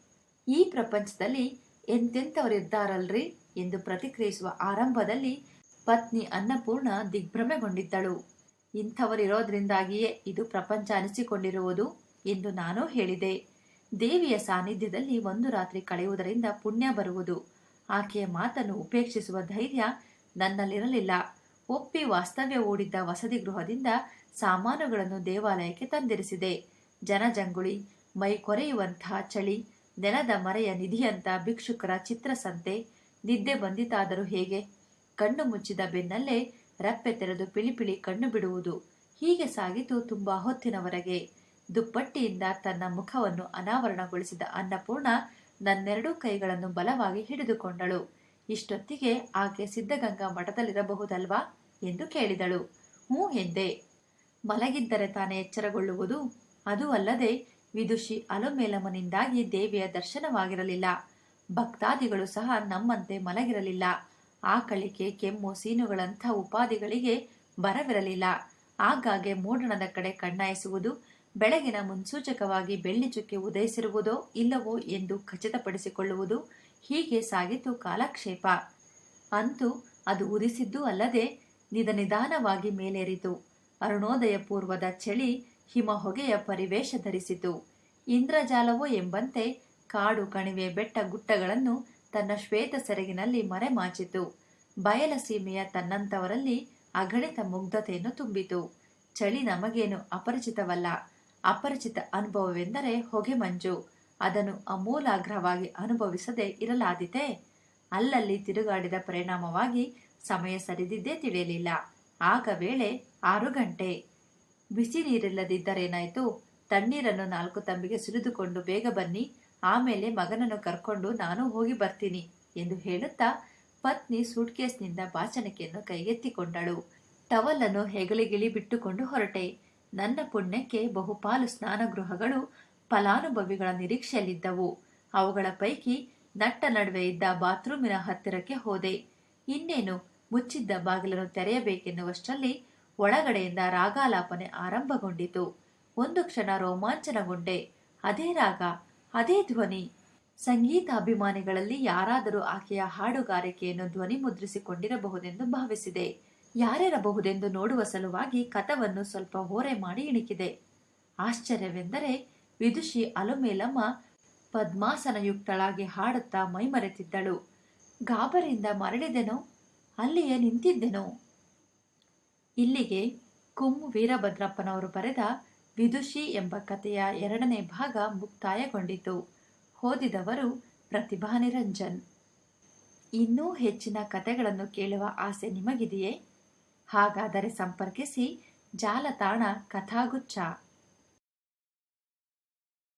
ಈ ಪ್ರಪಂಚದಲ್ಲಿ ಎಂತೆಂಥವರಿದ್ದಾರಲ್ರಿ ಎಂದು ಪ್ರತಿಕ್ರಿಯಿಸುವ ಆರಂಭದಲ್ಲಿ ಪತ್ನಿ ಅನ್ನಪೂರ್ಣ ದಿಗ್ಭ್ರಮೆಗೊಂಡಿದ್ದಳು. ಇಂಥವರಿರೋದ್ರಿಂದಾಗಿಯೇ ಇದು ಪ್ರಪಂಚ ಅನಿಸಿಕೊಂಡಿರುವುದು ಎಂದು ನಾನು ಹೇಳಿದೆ. ದೇವಿಯ ಸಾನ್ನಿಧ್ಯದಲ್ಲಿ ಒಂದು ರಾತ್ರಿ ಕಳೆಯುವುದರಿಂದ ಪುಣ್ಯ ಬರುವುದು. ಆಕೆಯ ಮಾತನ್ನು ಉಪೇಕ್ಷಿಸುವ ಧೈರ್ಯ ನನ್ನಲ್ಲಿರಲಿಲ್ಲ. ಒಪ್ಪಿ ವಾಸ್ತವ್ಯ ಓಡಿದ್ದ ವಸತಿ ಗೃಹದಿಂದ ಸಾಮಾನುಗಳನ್ನು ದೇವಾಲಯಕ್ಕೆ ತಂದಿರಿಸಿದೆ. ಜನಜಂಗುಳಿ ಮೈ ಕೊರೆಯುವಂತಹ ಚಳಿ, ನೆಲದ ಮರೆಯ ನಿಧಿಯಂತ ಭಿಕ್ಷುಕರ ಚಿತ್ರಸಂತೆ, ನಿದ್ದೆ ಬಂದಿತಾದರೂ ಹೇಗೆ? ಕಣ್ಣು ಮುಚ್ಚಿದ ಬೆನ್ನಲ್ಲೇ ರಪ್ಪೆ ತೆರೆದು ಪಿಳಿಪಿಳಿ ಕಣ್ಣು ಬಿಡುವುದು. ಹೀಗೆ ಸಾಗಿತು ತುಂಬಾ ಹೊತ್ತಿನವರೆಗೆ. ದುಪ್ಪಟ್ಟಿಯಿಂದ ತನ್ನ ಮುಖವನ್ನು ಅನಾವರಣಗೊಳಿಸಿದ ಅನ್ನಪೂರ್ಣ ನನ್ನೆರಡೂ ಕೈಗಳನ್ನು ಬಲವಾಗಿ ಹಿಡಿದುಕೊಂಡಳು. ಇಷ್ಟೊತ್ತಿಗೆ ಆಕೆ ಸಿದ್ಧಗಂಗಾ ಮಠದಲ್ಲಿರಬಹುದಲ್ವಾ? ಎಂದು ಕೇಳಿದಳು. ಹ್ಞೂ ಎಂದೆ ಮಲಗಿದ್ದರೆ ತಾನೇ ಎಚ್ಚರಗೊಳ್ಳುವುದು. ಅದು ಅಲ್ಲದೆ ವಿದುಷಿ ಅಲುಮೇಲಮನಿಂದಾಗಿ ದೇವಿಯ ದರ್ಶನವಾಗಿರಲಿಲ್ಲ. ಭಕ್ತಾದಿಗಳು ಸಹ ನಮ್ಮಂತೆ ಮಲಗಿರಲಿಲ್ಲ. ಆಕಳಿಕೆ ಕೆಮ್ಮು, ಸೀನುಗಳಂಥ ಉಪಾಧಿಗಳಿಗೆ ಬರವಿರಲಿಲ್ಲ. ಆಗಾಗ್ಗೆ ಮೂಡಣದ ಕಡೆ ಕಣ್ಣಾಯಿಸುವುದು, ಬೆಳಗಿನ ಮುನ್ಸೂಚಕವಾಗಿ ಬೆಳ್ಳಿ ಚುಕ್ಕೆ ಉದಯಿಸಿರುವುದೋ ಇಲ್ಲವೋ ಎಂದು ಖಚಿತಪಡಿಸಿಕೊಳ್ಳುವುದು ಹೀಗೆ ಸಾಗಿತು ಕಾಲಕ್ಷೇಪ. ಅಂತೂ ಅದು ಉದಿಸಿದ್ದೂ ಅಲ್ಲದೆ ನಿಧ ನಿಧಾನವಾಗಿ ಮೇಲೇರಿತು. ಅರುಣೋದಯ ಪೂರ್ವದ ಚಳಿ ಹಿಮ ಹೊಗೆಯ ಪರಿವೇಶ ಧರಿಸಿತು. ಇಂದ್ರಜಾಲವೋ ಎಂಬಂತೆ ಕಾಡು ಕಣಿವೆ ಬೆಟ್ಟ ಗುಟ್ಟಗಳನ್ನು ತನ್ನ ಶ್ವೇತ ಸೆರಗಿನಲ್ಲಿ ಮರೆಮಾಚಿತು. ಬಯಲ ಸೀಮೆಯ ತನ್ನಂತವರಲ್ಲಿ ಅಗಣಿತ ಮುಗ್ಧತೆಯನ್ನು ತುಂಬಿತು. ಚಳಿ ನಮಗೇನು ಅಪರಿಚಿತವಲ್ಲ. ಅಪರಿಚಿತ ಅನುಭವವೆಂದರೆ ಹೊಗೆ ಮಂಜು. ಅದನ್ನು ಅಮೂಲಾಗ್ರವಾಗಿ ಅನುಭವಿಸದೆ ಇರಲಾದಿತೆ? ಅಲ್ಲಲ್ಲಿ ತಿರುಗಾಡಿದ ಪರಿಣಾಮವಾಗಿ ಸಮಯ ಸರಿದಿದ್ದೇ ತಿಳಿಯಲಿಲ್ಲ. ಆಗ ವೇಳೆ ಆರು ಗಂಟೆ. ಬಿಸಿ ನೀರಿಲ್ಲದಿದ್ದರೇನಾಯ್ತು ತಣ್ಣೀರನ್ನು ನಾಲ್ಕು ತಂಬಿಗೆ ಸುರಿದುಕೊಂಡು ಬೇಗ ಬನ್ನಿ. ಆಮೇಲೆ ಮಗನನ್ನು ಕರ್ಕೊಂಡು ನಾನು ಹೋಗಿ ಬರ್ತೀನಿ ಎಂದು ಹೇಳುತ್ತಾ ಪತ್ನಿ ಸೂಟ್ಕೇಸ್ನಿಂದ ಬಾಚಣಿಕೆಯನ್ನು ಕೈಗೆತ್ತಿಕೊಂಡಳು. ಟವಲನ್ನು ಹೆಗಲಿಗಿಳಿ ಬಿಟ್ಟುಕೊಂಡು ಹೊರಟೆ. ನನ್ನ ಪುಣ್ಯಕ್ಕೆ ಬಹುಪಾಲು ಸ್ನಾನಗೃಹಗಳು ಫಲಾನುಭವಿಗಳ ನಿರೀಕ್ಷೆಯಲ್ಲಿದ್ದವು. ಅವುಗಳ ಪೈಕಿ ನಟ್ಟ ನಡುವೆ ಇದ್ದ ಬಾತ್ರೂಮಿನ ಹತ್ತಿರಕ್ಕೆ ಹೋದೆ. ಇನ್ನೇನು ಮುಚ್ಚಿದ್ದ ಬಾಗಿಲನ್ನು ತೆರೆಯಬೇಕೆನ್ನುವಷ್ಟರಲ್ಲಿ ಒಳಗಡೆಯಿಂದ ರಾಗಾಲಾಪನೆ ಆರಂಭಗೊಂಡಿತು. ಒಂದು ಕ್ಷಣ ರೋಮಾಂಚನಗೊಂಡೆ. ಅದೇ ರಾಗ, ಅದೇ ಧ್ವನಿ. ಸಂಗೀತ ಅಭಿಮಾನಿಗಳಲ್ಲಿ ಯಾರಾದರೂ ಆಕೆಯ ಹಾಡುಗಾರಿಕೆಯನ್ನು ಧ್ವನಿ ಮುದ್ರಿಸಿಕೊಂಡಿರಬಹುದೆಂದು ಭಾವಿಸಿದೆ. ಯಾರಿರಬಹುದೆಂದು ನೋಡುವ ಸಲುವಾಗಿ ಕಥವನ್ನು ಸ್ವಲ್ಪ ಹೋರೆ ಮಾಡಿ ಇಣಿಕಿದೆ. ಆಶ್ಚರ್ಯವೆಂದರೆ ವಿದುಷಿ ಅಲುಮೇಲಮ್ಮ ಪದ್ಮಾಸನಯುಕ್ತಳಾಗಿ ಹಾಡುತ್ತಾ ಮೈಮರೆತಿದ್ದಳು. ಗಾಬರಿಯಿಂದ ಮರಳಿದೆನೋ? ಅಲ್ಲಿಯೇ ನಿಂತಿದ್ದೆನೋ? ಇಲ್ಲಿಗೆ ಕುಂ ವೀರಭದ್ರಪ್ಪನವರು ಬರೆದ ವಿದುಷಿ ಎಂಬ ಕಥೆಯ ಎರಡನೇ ಭಾಗ ಮುಕ್ತಾಯಗೊಂಡಿತು. ಓದಿದವರು ಪ್ರತಿಭಾ ನಿರಂಜನ್. ಇನ್ನೂ ಹೆಚ್ಚಿನ ಕಥೆಗಳನ್ನು ಕೇಳುವ ಆಸೆ ನಿಮಗಿದೆಯೇ? ಹಾಗಾದರೆ ಸಂಪರ್ಕಿಸಿ ಜಾಲತಾಣ ಕಥಾಗುಚ್ಛ.